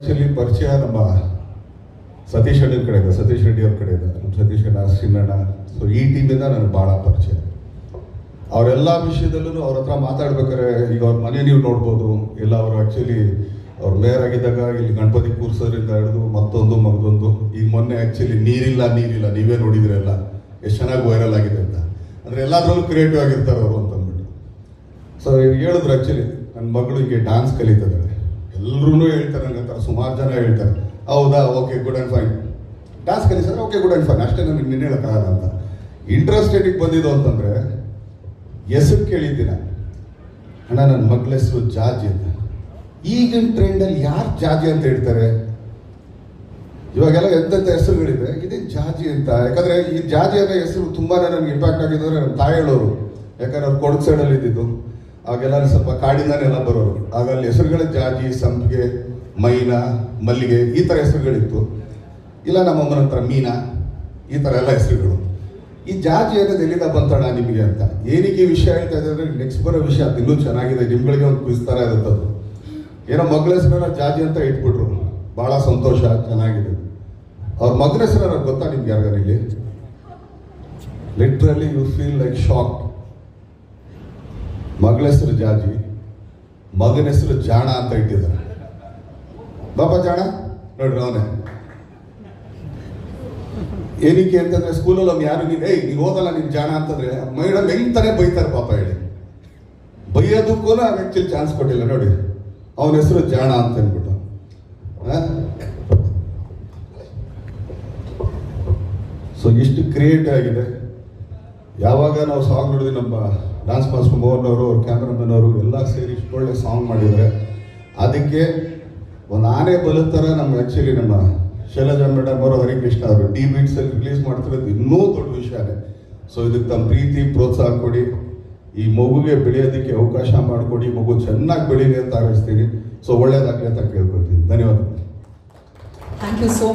Actually ಪರಿಚಯ ನಮ್ಮ ಸತೀಶ್ ರೆಡ್ಡಿ ಕಡೆ ಇದೆ ಸತೀಶ್ ರೆಡ್ಡಿ ಅವ್ರ ಕಡೆ ಇದೆ ನಮ್ಮ ಸತೀಶ್ ಅಣ್ಣ ಸಿನ್ನಣ್ಣ ಸೊ ಈ ಟೀಮಿಂದ ನನಗೆ ಭಾಳ ಪರಿಚಯ. ಅವರೆಲ್ಲ ವಿಷಯದಲ್ಲೂ ಅವ್ರ ಹತ್ರ ಮಾತಾಡ್ಬೇಕಾದ್ರೆ ಈಗ ಅವ್ರ ಮನೆ ನೀವು ನೋಡ್ಬೋದು. ಇಲ್ಲ ಅವರು ಆ್ಯಕ್ಚುಲಿ ಅವ್ರು ಮೇಯರ್ ಆಗಿದ್ದಾಗ ಇಲ್ಲಿ ಗಣಪತಿ ಕೂರ್ಸೋದ್ರಿಂದ ಹಿಡಿದು ಮತ್ತೊಂದು ಮಗದೊಂದು ಈಗ ಮೊನ್ನೆ ಆ್ಯಕ್ಚುಲಿ ನೀರಿಲ್ಲ ನೀರಿಲ್ಲ. ನೀವೇ ನೋಡಿದ್ರೆಲ್ಲ ಎಷ್ಟು ಚೆನ್ನಾಗಿ ವೈರಲ್ ಆಗಿದೆ ಅಂತ. ಅಂದರೆ ಎಲ್ಲದರಲ್ಲೂ ಕ್ರಿಯೇಟಿವ್ ಆಗಿರ್ತಾರೆ ಅವರು ಅಂತ ಅಂದ್ಬಿಟ್ಟು ಸೊ ಹೇಳಿದ್ರು ಆ್ಯಕ್ಚುಲಿ ನನ್ನ ಮಗಳು ಹೀಗೆ ಡ್ಯಾನ್ಸ್ ಕಲಿತಿದ್ದಾಳೆ ಎಲ್ಲರೂ ಹೇಳ್ತಾರೆ ನಂಗೆ ಅಂತಾರೆ ಸುಮಾರು ಜನ ಹೇಳ್ತಾರೆ. ಹೌದಾ, okay, good and fine. Dance ಕಲಿಸಿದ್ರೆ okay, good and fine. ಅಷ್ಟೇ ನನಗೆ ನಿನ್ನೆ ಹೇಳೋಕ್ಕಾಗಲ್ಲ ಅಂತ. ಇಂಟ್ರೆಸ್ಟೆಡಿಗೆ ಬಂದಿದ್ದು ಅಂತಂದರೆ, ಹೆಸರು ಕೇಳಿದ್ದೀನ ಅಣ್ಣ, ನನ್ನ ಮಗಳ ಹೆಸರು ಜಾಜಿ ಅಂತ. ಈಗಿನ ಟ್ರೆಂಡಲ್ಲಿ ಯಾರು ಜಾಜಿ ಅಂತ ಹೇಳ್ತಾರೆ? ಇವಾಗೆಲ್ಲ ಎಂತೆಂಥ ಹೆಸರುಗಳಿದೆ? ಇದೇನು ಜಾಜಿ ಅಂತ. ಯಾಕಂದರೆ ಈ ಜಾಜಿ ಅನ್ನೋ ಹೆಸರು ತುಂಬಾ ನನಗೆ ಇಂಪ್ಯಾಕ್ಟ್ ಆಗಿದ್ದು ಅಂದ್ರೆ ನಮ್ಮ ತಾಯಿ ಹೇಳೋರು ಯಾಕಂದ್ರೆ ಅವ್ರು ಕೊಡಗು ಸೈಡಲ್ಲಿ ಇದ್ದಿದ್ದು. ಆಗೆಲ್ಲ ಸ್ವಲ್ಪ ಕಾಡಿಂದಾನೆಲ್ಲ ಬರೋರು. ಆಗ ಅಲ್ಲಿ ಹೆಸರುಗಳೇ ಜಾಜಿ ಸಂಪಿಗೆ, ಮೈನಾ, ಮಲ್ಲಿಗೆ ಈ ಥರ ಹೆಸರುಗಳಿತ್ತು. ಇಲ್ಲ ನಮ್ಮಮ್ಮನ ಹತ್ರ ಮೀನಾ, ಈ ಥರ ಎಲ್ಲ ಹೆಸರುಗಳು. ಈ ಜಾಜಿ ಅನ್ನೋದು ಎಲ್ಲಿಂದ ಬಂತಣ ನಿಮಗೆ ಅಂತ? ಏನಕ್ಕೆ ವಿಷಯ ಹೇಳ್ತಾ ಇದ್ದಾರೆ ನೆಕ್ಸ್ಟ್ ಬರೋ ವಿಷಯ ಅದು ಇನ್ನೂ ಚೆನ್ನಾಗಿದೆ. ನಿಮ್ಗಳಿಗೆ ಒಂದು ಕ್ವಿಸ್ ಥರ ಏನೋ ಮಗಳ ಹೆಸರನ್ನ ಜಾಜಿ ಅಂತ ಇಟ್ಬಿಟ್ರು. ಬಹಳ ಸಂತೋಷ, ಚೆನ್ನಾಗಿದೆ. ಅವ್ರ ಮಗನ ಹೆಸರು ಗೊತ್ತಾ ನಿಮ್ಗೆ ಯಾರಿಗಾರ ಇಲ್ಲಿ? Literally you feel like shock ಮಗಳ ಹೆಸರು ಜಾಜಿ, ಮಗನ ಹೆಸರು ಜಾಣ ಅಂತ ಇಟ್ಟಿದ್ದಾರೆ. ಬಾಬಾ ಜಾಣ? ನೋಡ್ರಿ ಅವನೇ. ಏನಕ್ಕೆ ಅಂತಂದ್ರೆ ಸ್ಕೂಲಲ್ಲಿ ಅವ್ನು ಯಾರು ನೀನು, ಏಯ್, ನೀನು ಓದಲ್ಲ, ನೀನು ಜಾಣ ಅಂತಂದ್ರೆ ಮೇಡಮ್ ಹೆಂಗ್ತಾನೆ ಬೈತಾರೆ ಪಾಪ ಹೇಳಿ. ಬೈಯೋದಕ್ಕೂ ಆ್ಯಕ್ಚುಲಿ ಚಾನ್ಸ್ ಕೊಟ್ಟಿಲ್ಲ, ನೋಡಿ. ಅವನ ಹೆಸರು ಜಾಣ ಅಂತ ಅಂದ್ಬಿಟ್ಟು. ಸೊ ಇಷ್ಟು ಕ್ರಿಯೇಟ್ ಆಗಿದೆ. ಯಾವಾಗ ನಾವು ಸಾಂಗ್ ನೋಡಿದ್ವಿ, ನಮ್ಮ ಡಾನ್ಸ್ ಮಾಸ್ಟರ್ ಮೋಹನ್ ಅವರು ಅವ್ರ ಕ್ಯಾಮ್ರಾಮನ್ ಅವರು ಎಲ್ಲ ಸೇರಿ ಒಳ್ಳೆ ಸಾಂಗ್ ಮಾಡಿದ್ದಾರೆ. ಅದಕ್ಕೆ ಒಂದು ಆನೆ ಬಲದ ಥರ ನಮ್ಮ ಆ್ಯಕ್ಚುಲಿ ನಮ್ಮ ಶೈಲಜಾ ಮೇಡಮ್ ಅವರು ಹರಿಕೃಷ್ಣ ಅವರು ಡಿ ಬೀಟ್ಸಲ್ಲಿ ರಿಲೀಸ್ ಮಾಡ್ತಿರೋದು ಇನ್ನೂ ದೊಡ್ಡ ವಿಷಯನೇ ಸೊ ಇದಕ್ಕೆ ತಮ್ಮ ಪ್ರೀತಿ, ಪ್ರೋತ್ಸಾಹ ಕೊಡಿ. ಈ ಮಗುಗೆ ಬೆಳೆಯೋದಕ್ಕೆ ಅವಕಾಶ ಮಾಡಿಕೊಡಿ. ಮಗು ಚೆನ್ನಾಗಿ ಬೆಳೀಲಿ ಅಂತ ಹಾರೈಸ್ತೀನಿ ಸೊ ಒಳ್ಳೇದಾಗಲಿ ಅಂತ ಕೇಳ್ಕೊಳ್ತೀನಿ. ಧನ್ಯವಾದ ಥ್ಯಾಂಕ್ ಯು ಸೋ